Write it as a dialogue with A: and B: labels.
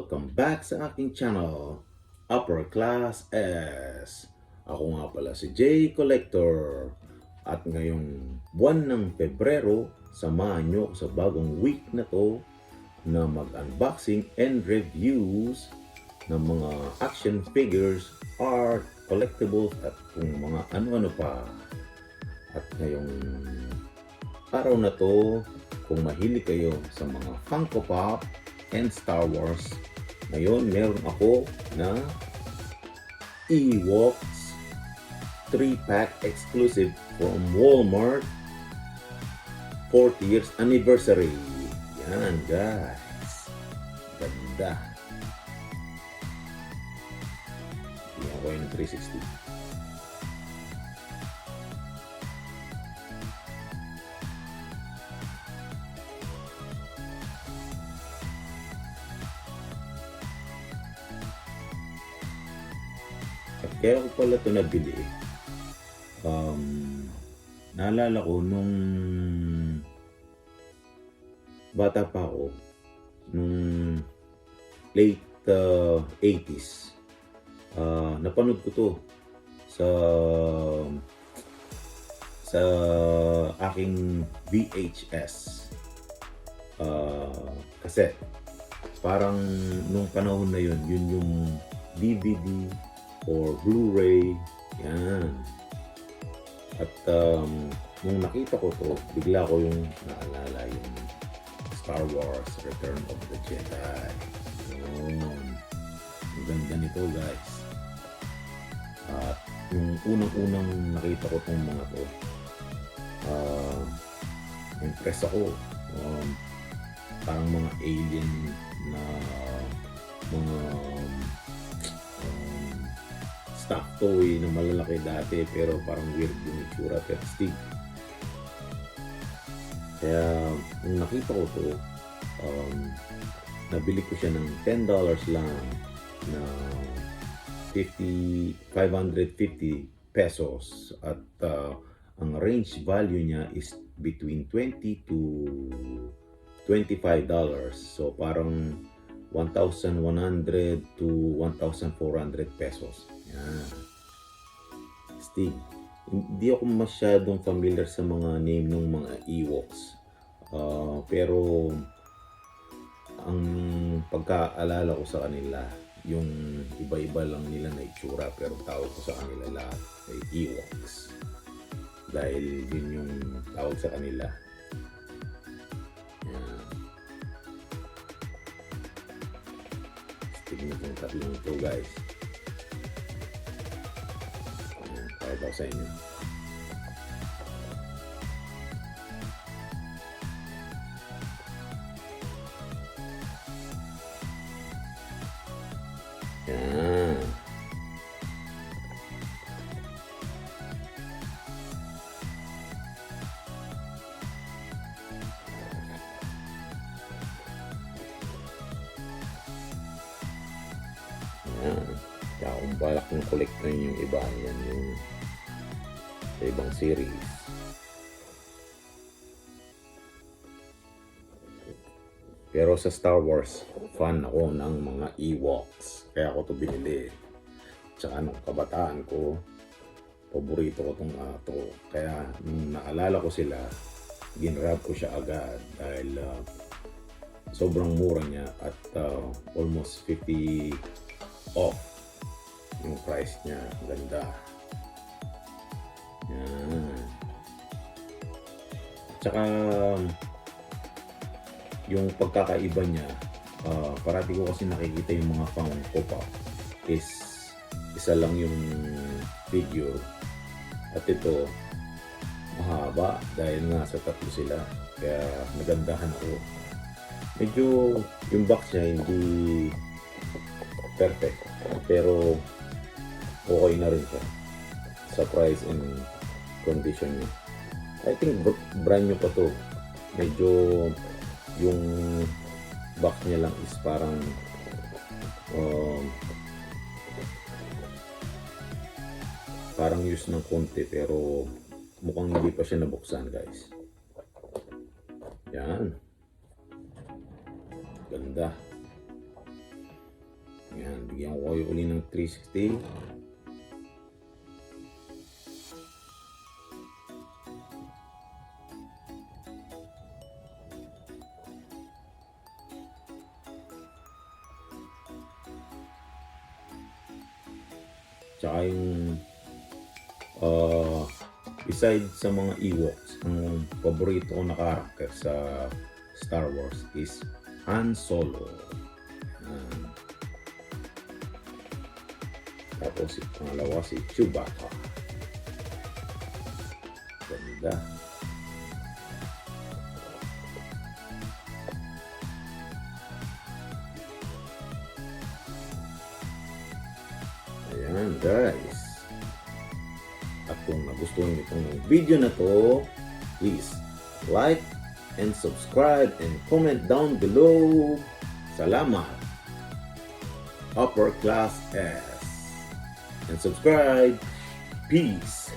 A: Welcome back sa aking channel, Upper Class S. Ako nga pala si J Collector. At ngayong buwan ng Pebrero, samahan nyo sa bagong week na to na mag-unboxing and reviews ng mga action figures, art, collectibles at kung mga ano-ano pa. At ngayong araw na to, kung mahilig kayo sa mga Funko Pop and Star Wars, ngayon meron ako na Ewoks 3-pack exclusive from Walmart 40 years anniversary. Yan guys. Ganda. Tingnan ko yung 360. Kaya ko pala ito nabili. Um, naalala ko nung bata pa ako, nung late uh, 80s, uh, napanood ko to sa sa aking VHS uh, cassette. Parang nung panahon na yun, yun yung DVD or Blu-ray. Yan. At um, nung nakita ko to, bigla ko yung naalala yung Star Wars Return of the Jedi. Yun. Ang ganda nito guys. At yung unang-unang nakita ko tong mga to, uh, impress ako. Um, parang mga alien na mga um, stock toy na malalaki dati pero parang weird yung itsura pero still. Kaya nung nakita ko to um, nabili ko siya ng $10 lang na 50 550 pesos. At uh, ang range value niya is between 20 to 25 dollars. So parang 1,100 to 1,400 pesos. Yan. Steve hindi ako masyadong familiar sa mga name ng mga Ewoks. Ah, pero ang pagkaalala ko sa kanila yung iba-iba lang nila na itsura pero tawag ko sa kanila lahat ay Ewoks. Dahil yun yung tawag sa kanila tignan yung tatlong ito guys. Yan, tawag ako sa inyo Yan. Kaya kung balak collect na yung iba, yan yung sa ibang series. Pero sa Star Wars, fan ako ng mga Ewoks. Kaya ako to binili. Tsaka nung kabataan ko, paborito ko tong uh, to. Kaya nung naalala ko sila, ginrab ko siya agad dahil ah, sobrang mura niya at ah, almost 50 off yung price niya. Ganda. Yan. Tsaka yung pagkakaiba niya, ah, parati ko kasi nakikita yung mga Funko Pop is isa lang yung figure at ito mahaba dahil nga sa tatlo sila kaya nagandahan ako medyo yung box niya hindi perfect pero okay na rin siya sa price and condition niya. I think br- brand new pa to. Medyo yung box niya lang is parang um, parang use ng konti pero mukhang hindi pa siya nabuksan guys. Yan. Ganda Ayan, bigyan ko kayo uli ng 360. Tsaka yung uh, beside sa mga Ewoks, ang paborito ko na karakter sa Star Wars is Han Solo. Tapos yung pangalawa si Chewbacca. Ganda. Ayan guys. At kung nagustuhan niyo itong video na to, please like and subscribe and comment down below. Salamat. Upper Class S. And subscribe. Peace.